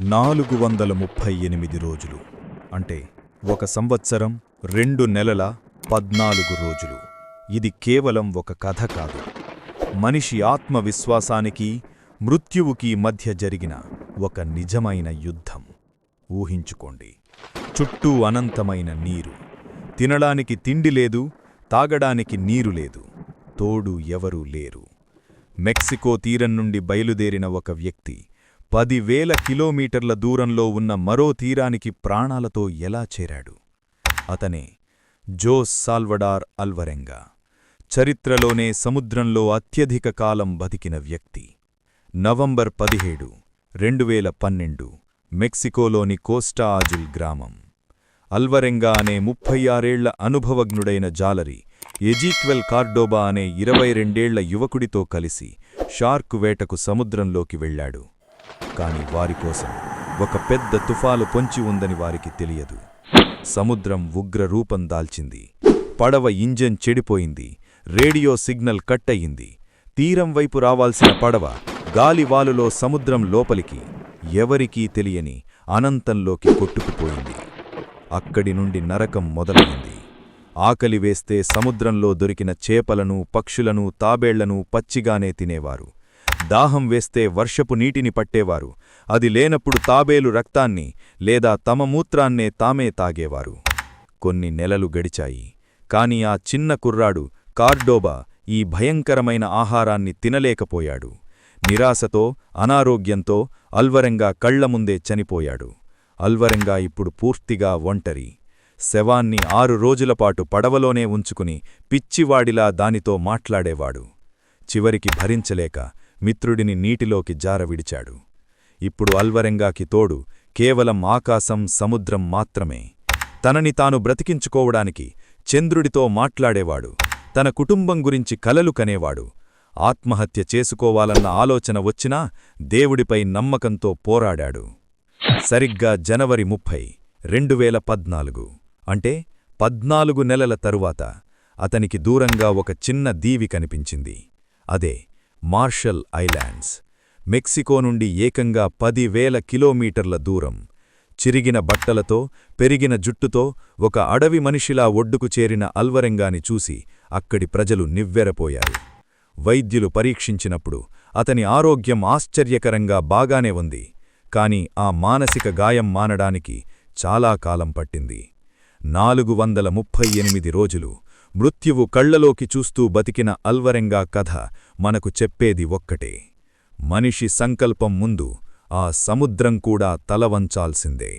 నాలుగు వందల ముప్పై ఎనిమిది రోజులు. అంటే ఒక సంవత్సరం రెండు నెలల పద్నాలుగు రోజులు. ఇది కేవలం ఒక కథ కాదు. మనిషి ఆత్మవిశ్వాసానికి మృత్యువుకి మధ్య జరిగిన ఒక నిజమైన యుద్ధం. ఊహించుకోండి. చుట్టూ అనంతమైన నీరు. తినడానికి తిండి లేదు తాగడానికి నీరు లేదు. తోడు ఎవరూ లేరు. మెక్సికో తీరం నుండి బయలుదేరిన ఒక వ్యక్తి పదివేల కిలోమీటర్ల దూరంలో ఉన్న మరో తీరానికి ప్రాణాలతో ఎలా చేరాడు? అతనే జోస్ సాల్వడార్ అల్వరెంగా. చరిత్రలోనే సముద్రంలో అత్యధిక కాలం బతికిన వ్యక్తి. నవంబర్ పదిహేడు రెండు వేల పన్నెండు మెక్సికోలోని కోస్టా ఆజుల్ గ్రామం. అల్వరెంగా అనే ముప్పై ఆరేళ్ళ అనుభవజ్ఞుడైన జాలరి ఎజీక్వెల్ కార్డోబా అనే ఇరవై రెండేళ్ళ యువకుడితో కలిసి షార్క్ వేటకు సముద్రంలోకి వెళ్ళాడు. కాని వారికోసం ఒక పెద్ద తుఫాలు పొంచి ఉందని వారికి తెలియదు. సముద్రం ఉగ్ర రూపం దాల్చింది. పడవ ఇంజన్ చెడిపోయింది. రేడియో సిగ్నల్ కట్ అయింది. తీరం వైపు రావాల్సిన పడవ గాలివాలులో సముద్రం లోపలికి ఎవరికీ తెలియని అనంతంలోకి కొట్టుకుపోయింది. అక్కడి నుండి నరకం మొదలైంది. ఆకలి వేస్తే సముద్రంలో దొరికిన చేపలను పక్షులను తాబేళ్ళను పచ్చిగానే తినేవారు. దాహం వేస్తే వర్షపు నీటిని పట్టేవారు. అది లేనప్పుడు తాబేలు రక్తాన్ని లేదా తమ మూత్రాన్నే తామే తాగేవారు. కొన్ని నెలలు గడిచాయి. కాని ఆ చిన్న కుర్రాడు కార్డోబా ఈ భయంకరమైన ఆహారాన్ని తినలేకపోయాడు. నిరాశతో అనారోగ్యంతో అల్వరంగా కళ్ళముందే చనిపోయాడు. అల్వరంగా ఇప్పుడు పూర్తిగా ఒంటరి. శవాన్ని ఆరు రోజులపాటు పడవలోనే ఉంచుకుని పిచ్చివాడిలా దానితో మాట్లాడేవాడు. చివరికి భరించలేక మిత్రుడిని నీటిలోకి జారవిడిచాడు. ఇప్పుడు అల్వరెంగాకి తోడు కేవలం ఆకాశం సముద్రం మాత్రమే. తనని తాను బ్రతికించుకోవడానికి చంద్రుడితో మాట్లాడేవాడు. తన కుటుంబం గురించి కలలు కనేవాడు. ఆత్మహత్య చేసుకోవాలన్న ఆలోచన వచ్చినా దేవుడిపై నమ్మకంతో పోరాడాడు. సరిగ్గా జనవరి ముప్పై రెండు వేల పద్నాలుగు. అంటే పద్నాలుగు నెలల తరువాత అతనికి దూరంగా ఒక చిన్న దీవి కనిపించింది. అదే మార్షల్ ఐలాండ్స్ మెక్సికో నుండి ఏకంగా పదివేల కిలోమీటర్ల దూరం. చిరిగిన బట్టలతో పెరిగిన జుట్టుతో ఒక అడవి మనిషిలా ఒడ్డుకు చేరిన అల్వరెంగాని చూసి అక్కడి ప్రజలు నివ్వెరపోయారు. వైద్యులు పరీక్షించినప్పుడు అతని ఆరోగ్యం ఆశ్చర్యకరంగా బాగానే ఉంది కాని ఆ మానసిక గాయం మానడానికి చాలా కాలం పట్టింది. నాలుగు వందల ముప్పై ఎనిమిది రోజులు మృత్యువు కళ్ళలోకి చూస్తూ బతికిన అల్వరెంగా కథ మనకు చెప్పేది ఒక్కటే. మనిషి సంకల్పం ముందు ఆ సముద్రం కూడా తలవంచాల్సిందే.